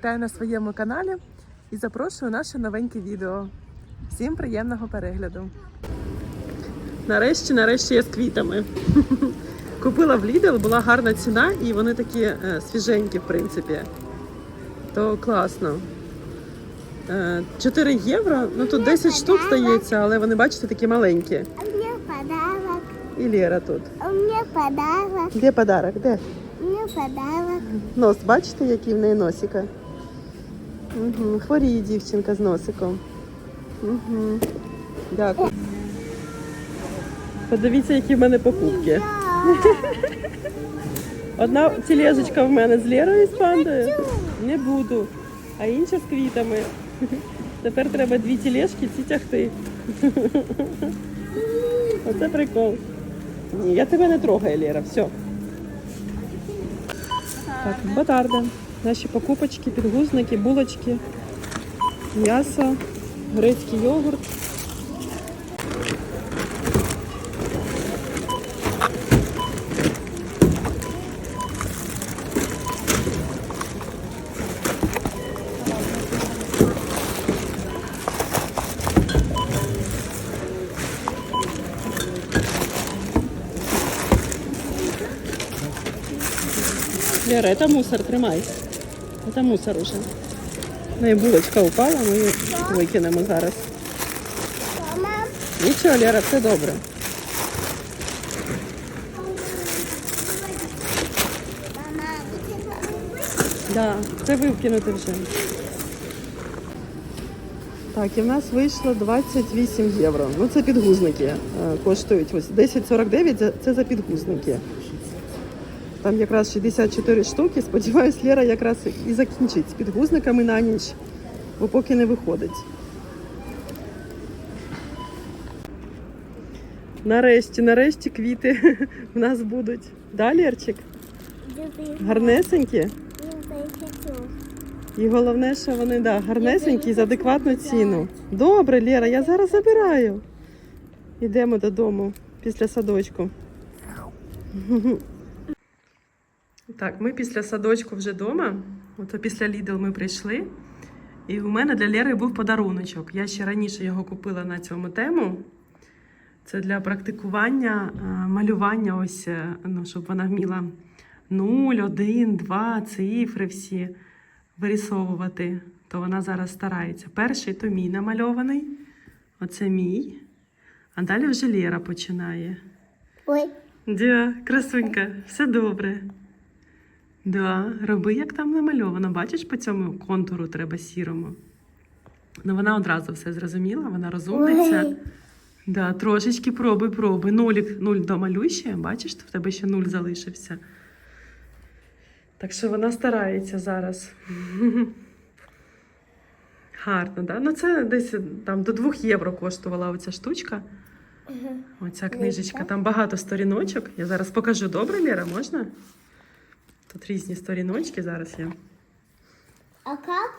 Вітаю на своєму каналі і запрошую на наше новеньке відео. Всім приємного перегляду. Нарешті, нарешті я з квітами. Купила в Lidl, була гарна ціна, і вони такі е, свіженькі, в принципі. То класно. Е, 4 євро, ну тут 10 штук здається, але вони, бачите, такі маленькі. У меня подарок. І Лера тут. У меня подарок. Де подарок? Де? У меня подарок. Нос, бачите, який в неї носика? Угу. Хворіє дівчинка з носиком. Угу. Дякую. Подивіться, які в мене покупки. Одна тележечка в мене з Лерою і з пандою. Не буду. А інша з квітами. Тепер треба дві тележки ці тягти. Оце прикол. Ні, я тебе не трогаю, Лера, все. Так, батарда. Наші покупочки, підгузники, булочки, м'ясо, грецький йогурт. Это мусор, тримай. Это мусор уже. Ну і булочка упала, ми її викинемо зараз. Нічого, Лера, все добре. Да, це викинути вже. Так, і в нас вийшло 28 євро. Ну це підгузники е, коштують. Ось 10,49 це- це за підгузники. Там якраз 64 штуки. Сподіваюсь, Лера якраз і закінчить з підгузниками на ніч, бо поки не виходить. Нарешті, нарешті квіти в нас будуть. Да, Лерчик? Гарнесенькі. І головне, що вони да, гарнесенькі за адекватну ціну. Добре, Лера, я зараз забираю. Йдемо додому після садочку. Так, ми після садочку вже вдома. Ото після Lidl ми прийшли. І у мене для Лєри був подаруночок. Я ще раніше його купила на цьому тему. Це для практикування е, малювання, ось, е, ну, щоб вона вміла 0, 1, 2, цифри всі вирісовувати, то вона зараз старається. Перший то мій намальований, оце мій. А далі вже Лєра починає. Ой, Дя, красунька, все добре. Да, роби, як там намальовано. Бачиш, по цьому контуру треба сірому. Ну, вона одразу все зрозуміла, вона розумниця. Ой. Да, трошечки пробуй, пробуй. Нулік, нуль домалюй ще, бачиш, в тебе ще нуль залишився. Так що вона старається зараз. Гарно, да? Ну це десь там до 2 євро коштувала оця штучка. Оця книжечка. Там багато сторіночок. Я зараз покажу. Добре, Лера, можна? Тут різні сторіночки зараз є. а как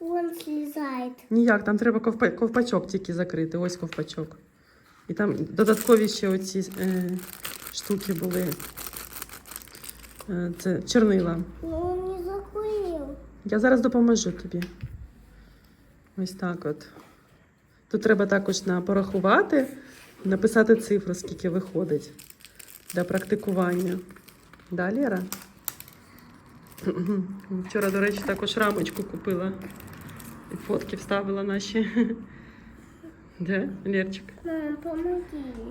он слезает? Ніяк, там треба ковпа- ковпачок тільки закрити. Ось ковпачок. І там додаткові ще оці е, штуки були. Е, це чорнила. Ну, не закурил. Я зараз допоможу тобі. Ось так от. Тут треба також на порахувати, написати цифру, скільки виходить для практикування. Да, Лера? Вчора, до речі, також рамочку купила. І фотки вставила наші. Де, Лерчик? Мам, помоги.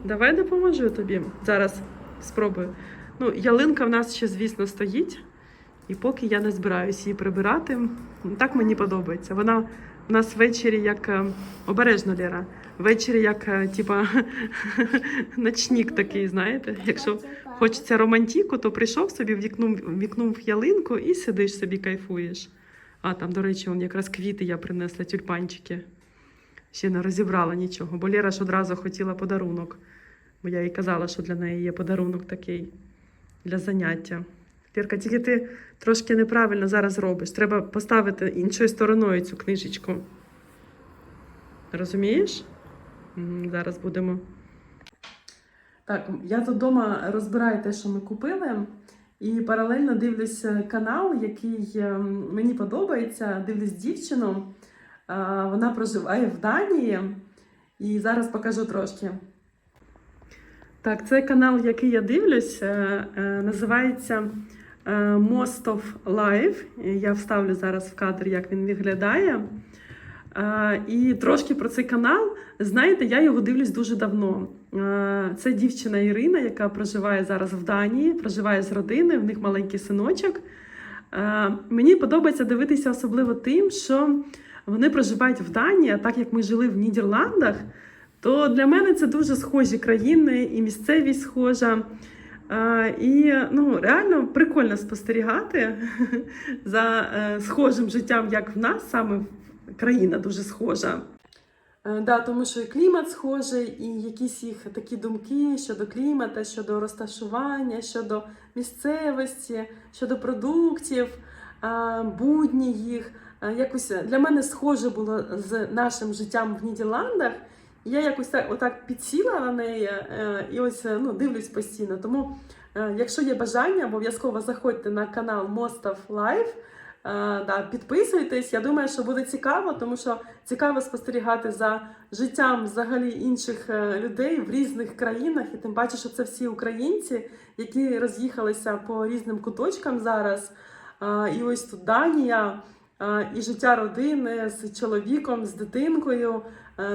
Давай допоможу тобі. Зараз спробую. Ну, ялинка в нас ще, звісно, стоїть. І поки я не збираюся її прибирати, ну, так мені подобається. Вона у нас ввечері як е, обережно Лера. Ввечері як е, типа ночник такий, знаєте. Якщо хочеться романтику, то прийшов собі, ввікнув, ввікнув ялинку і сидиш собі, кайфуєш. А там, до речі, вон якраз квіти я принесла, тюльпанчики. Ще не розібрала нічого, бо Лера ж одразу хотіла подарунок. Бо я їй казала, що для неї є подарунок такий для заняття. Лірка, тільки ти трошки неправильно зараз робиш. Треба поставити іншою стороною цю книжечку. Розумієш? Зараз будемо. Так, я тут вдома розбираю те, що ми купили. І паралельно дивлюсь е, канал, який е, мені подобається. Дивлюсь дівчину. Вона проживає в Данії. І зараз покажу трошки. Так, це канал, який я дивлюсь, е, е, називається Most of Life. Я вставлю зараз в кадр, як він виглядає. І трошки про цей канал. Знаєте, я його дивлюсь дуже давно. Е, Це дівчина Ірина, яка проживає зараз в Данії, проживає з родиною, в них маленький синочок. Е, Мені подобається дивитися особливо тим, що вони проживають в Данії, а так як ми жили в Нідерландах, то для мене це дуже схожі країни, і місцевість схожа. Е, І ну, реально прикольно спостерігати за схожим життям, як в нас, саме країна дуже схожа. Е, Да, тому що і клімат схожий, і якісь їх такі думки щодо клімата, щодо розташування, щодо місцевості, щодо продуктів, е, будні їх. Е, Якось для мене схоже було з нашим життям в Нідерландах. Я якось так отак підсіла на неї і ось ну, дивлюсь постійно. Тому, якщо є бажання, обов'язково заходьте на канал Most of Life. Е, да, підписуйтесь. Я думаю, що буде цікаво, тому що цікаво спостерігати за життям взагалі інших е, людей в різних країнах, і тим паче, що це всі українці, які роз'їхалися по різним куточкам зараз. Е, І ось тут Данія, і життя родини з чоловіком, з дитинкою,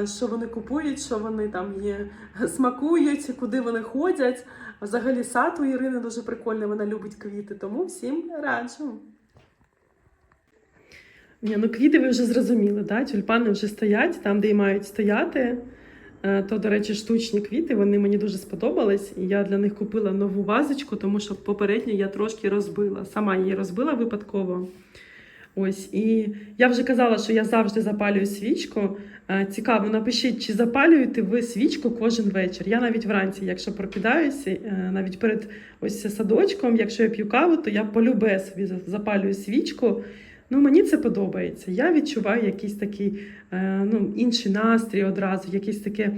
що вони купують, що вони там є, смакують, куди вони ходять. Взагалі сад у Ірини дуже прикольний, вона любить квіти, тому всім раджу. Ні, ну квіти ви вже зрозуміли, да? тюльпани вже стоять там, де і мають стояти. Е, То, до речі, штучні квіти, вони мені дуже сподобались. І я для них купила нову вазочку, тому що попередню я трошки розбила. Сама її розбила випадково. Ось, і я вже казала, що я завжди запалюю свічку. Е, Цікаво, напишіть, чи запалюєте ви свічку кожен вечір. Я навіть вранці, якщо прокидаюся, е, навіть перед ось садочком, якщо я п'ю каву, то я полюбе собі запалюю свічку. Ну, мені це подобається. Я відчуваю якийсь такий е, ну, інший настрій одразу, якесь таке,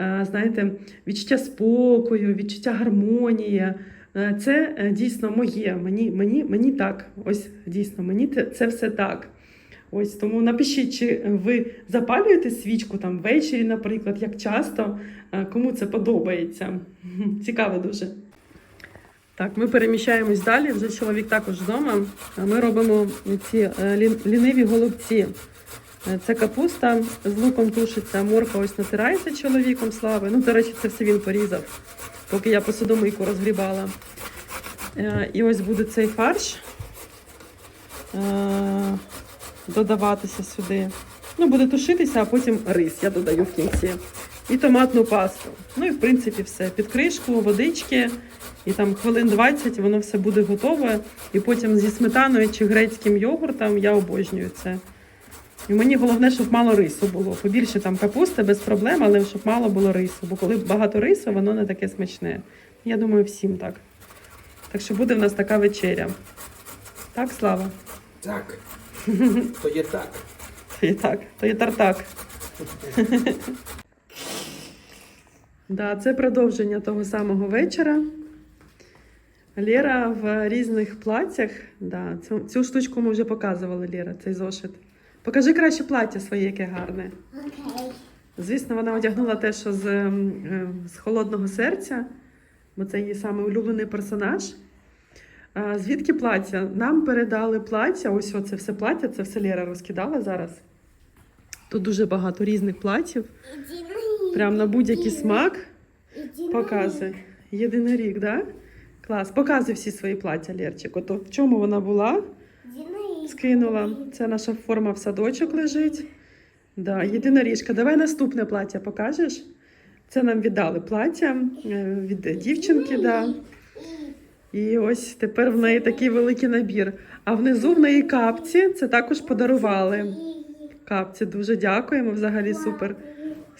е, знаєте, відчуття спокою, відчуття гармонії. Е, Це дійсно моє. Мені, мені, мені так. Ось дійсно, мені це все так. Ось тому напишіть, чи ви запалюєте свічку там ввечері, наприклад, як часто, кому це подобається. Цікаво дуже. Так, ми переміщаємось далі. Вже чоловік також вдома. Ми робимо ці е, ліниві голубці. Е, Це капуста з луком тушиться, морква ось натирається чоловіком слави. Ну, до речі, це все він порізав, поки я посудомийку розгрібала. Е, І ось буде цей фарш додаватися сюди. Ну, буде тушитися, а потім рис я додаю в кінці. І томатну пасту. Ну і в принципі все. Під кришку, водички. І там хвилин 20 воно все буде готове. І потім зі сметаною чи грецьким йогуртом я обожнюю це. І мені головне, щоб мало рису було. Побільше там капусти без проблем, але щоб мало було рису. Бо коли багато рису, воно не таке смачне. Я думаю, всім так. Так що буде в нас така вечеря. Так, Слава? Так. То є так. То є так, то є тартак. да, це продовження того самого вечора. Лера в різних платтях. Да, цю, цю штучку ми вже показували, Лера, цей зошит. Покажи краще плаття своє, яке гарне. Окей. Звісно, вона одягнула те, що з, ем, е, з холодного серця, бо це її саме улюблений персонаж. А, звідки плаття? Нам передали плаття. Ось оце все плаття, це все Лера розкидала зараз. Тут дуже багато різних платтів. Прям на будь-який смак показує. Єдинорік, да? Клас. Показуй всі свої плаття, Лерчик. Ото в чому вона була? Скинула. Це наша форма в садочок лежить. Да, єдиноріжка. Давай наступне плаття покажеш. Це нам віддали плаття е, від дівчинки. Да. І ось тепер в неї такий великий набір. А внизу в неї капці. Це також подарували. Капці, дуже дякуємо. Взагалі супер.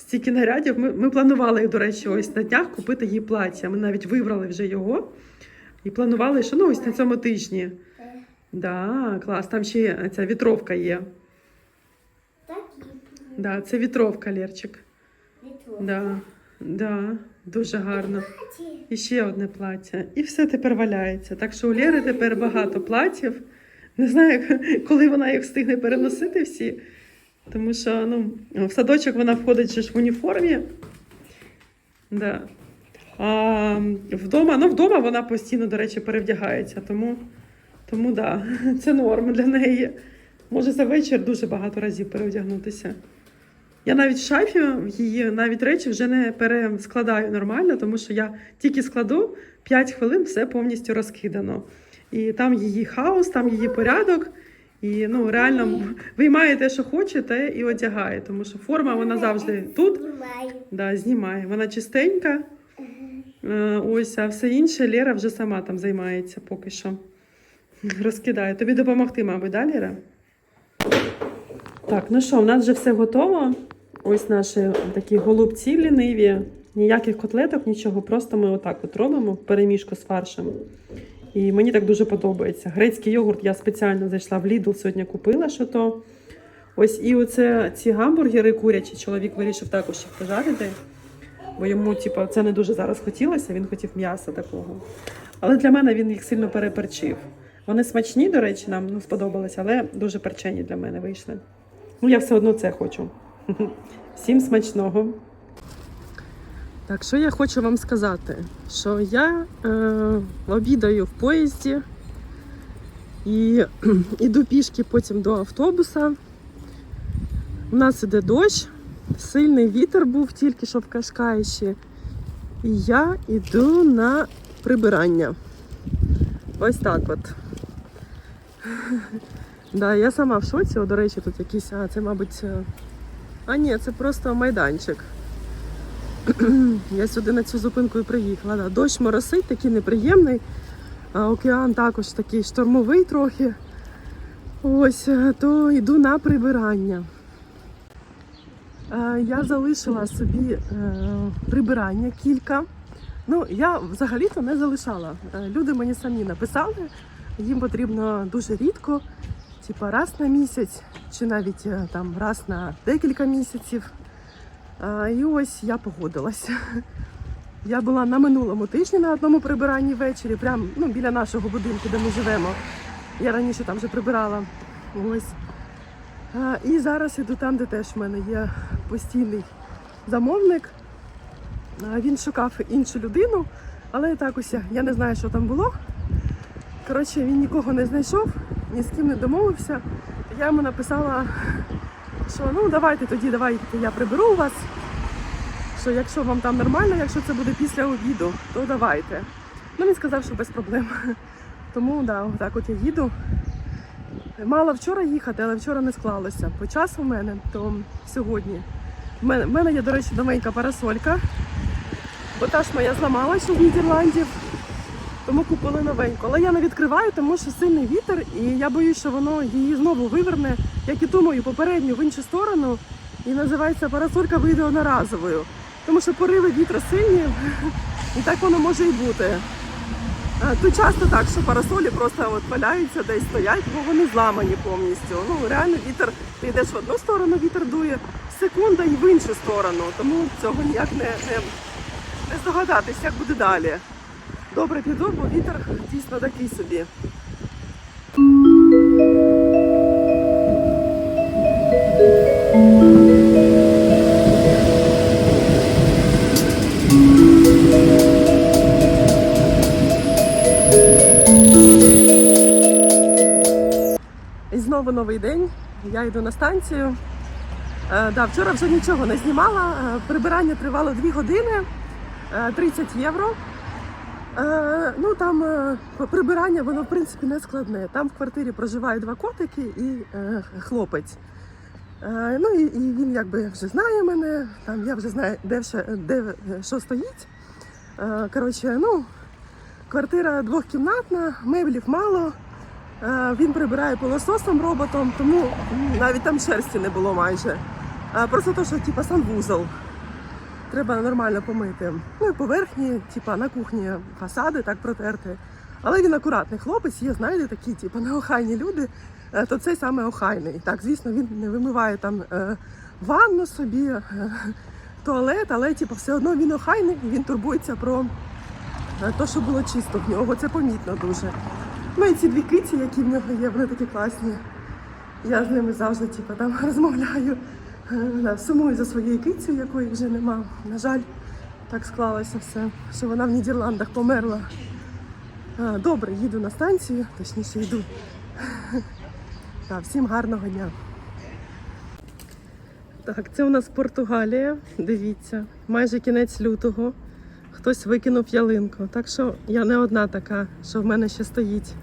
Стільки нарядів. Ми, ми планували, до речі, ось на днях купити їй плаття. Ми навіть вибрали вже його. І планували, що ну ось на цьому тижні. Да, клас. Там ще ця вітровка є. Да, це вітровка, Лерчик. Вітру. Да, да, Дуже гарно. І ще одне плаття. І все тепер валяється. Так що у Лєри тепер багато платів. Не знаю, коли вона їх встигне переносити всі. Тому що ну, в садочок вона входить же ж в уніформі. Да. А вдома, ну вдома вона постійно, до речі, перевдягається. Тому, тому да, це норм для неї. Може за вечір дуже багато разів перевдягнутися. Я навіть в шафі її навіть речі вже не перескладаю нормально, тому що я тільки складу 5 хвилин, все повністю розкидано. І там її хаос, там її порядок. І ну реально виймає те, що хоче, те і одягає, тому що форма вона завжди тут. Да, знімає. Вона чистенька. Е, Ось, а все інше Лера вже сама там займається поки що. Розкидає. Тобі допомогти, мабуть, да, Лера? Так, ну що, в нас вже все готово. Ось наші такі голубці ліниві. Ніяких котлеток, нічого. Просто ми отак от робимо перемішку з фаршем. І мені так дуже подобається. Грецький йогурт я спеціально зайшла в Lidl, сьогодні купила що то. Ось і оце ці гамбургери курячі. Чоловік вирішив також їх пожарити. Бо йому, типу, це не дуже зараз хотілося, він хотів м'яса такого. Але для мене він їх сильно переперчив. Вони смачні, до речі, нам ну, сподобалися, але дуже перчені для мене вийшли. Ну, я все одно це хочу. Всім смачного. Так, що я хочу вам сказати? Що я е, обідаю в поїзді і іду пішки потім до автобуса. У нас іде дощ, сильний вітер був тільки що в Кашкаїші. І я йду на прибирання. Ось так от. Да, я сама в шоці. О, до речі, тут якісь, а це, мабуть. е, А ні, це просто майданчик. Я сюди на цю зупинку і приїхала. Да. Дощ моросить, такий неприємний. А океан також такий штормовий трохи. Ось, е, то йду на прибирання. Е, Я залишила собі е, прибирання кілька. Ну, я взагалі-то не залишала. Люди мені самі написали, їм потрібно дуже рідко, типа раз на місяць, чи навіть там раз на декілька місяців. І ось я погодилася. Я була на минулому тижні на одному прибиранні ввечері, прямо ну, біля нашого будинку, де ми живемо. Я раніше там вже прибирала. Ось. І зараз іду там, де теж в мене є постійний замовник. Він шукав іншу людину, але так ось я не знаю, що там було. Коротше, він нікого не знайшов, ні з ким не домовився. Я йому написала, що ну давайте тоді, давайте я приберу вас. Що якщо вам там нормально, якщо це буде після обіду, то давайте. Ну він сказав, що без проблем. Тому да, так от я їду. Мала вчора їхати, але вчора не склалося. По часу в мене, то сьогодні. В мене, в мене є, до речі, новенька парасолька, бо та ж моя зламалася з Нідерландів, тому купили новеньку. Але я не відкриваю, тому що сильний вітер, і я боюсь, що воно її знову виверне, як і ту мою попередню в іншу сторону. І називається парасолька вийде одноразовою. Тому що пориви вітру сильні, і так воно може і бути. Тут часто так, що парасолі просто от валяються, десь стоять, бо вони зламані повністю. Ну реально вітер, ти йдеш в одну сторону, вітер дує секунда і в іншу сторону. Тому цього ніяк не, не, не здогадатись, як буде далі. Добре піду, бо вітер дійсно такий собі. Знову новий день. Я йду на станцію. Е, да, вчора вже нічого не знімала. Е, Прибирання тривало 2 години, е, 30 євро. Е, ну там е, прибирання воно в принципі не складне. Там в квартирі проживають два котики і е, хлопець. Ну і, і він якби вже знає мене, там я вже знаю, де, де що стоїть. Коротше, ну, квартира двохкімнатна, меблів мало. Він прибирає пилососом роботом, тому навіть там шерсті не було майже. Просто то, що типу, санвузол. Треба нормально помити. Ну і поверхні, типа на кухні фасади так протерти. Але він акуратний хлопець, є, знаєте, такі, типу, неохайні люди, е, то цей саме охайний. Так, звісно, він не вимиває там е, ванну собі, е, туалет, але типу, все одно він охайний і він турбується про те, що було чисто в нього. Це помітно дуже. Ну і ці дві киці, які в нього є, вони такі класні. Я з ними завжди типу, там розмовляю. Е, Сумую за своєю кицею, якої вже нема. На жаль, так склалося все, що вона в Нідерландах померла. Добре, їду на станцію, точніше йду. Та, всім гарного дня. Так, це у нас Португалія. Дивіться, майже кінець лютого. Хтось викинув ялинку. Так що я не одна така, що в мене ще стоїть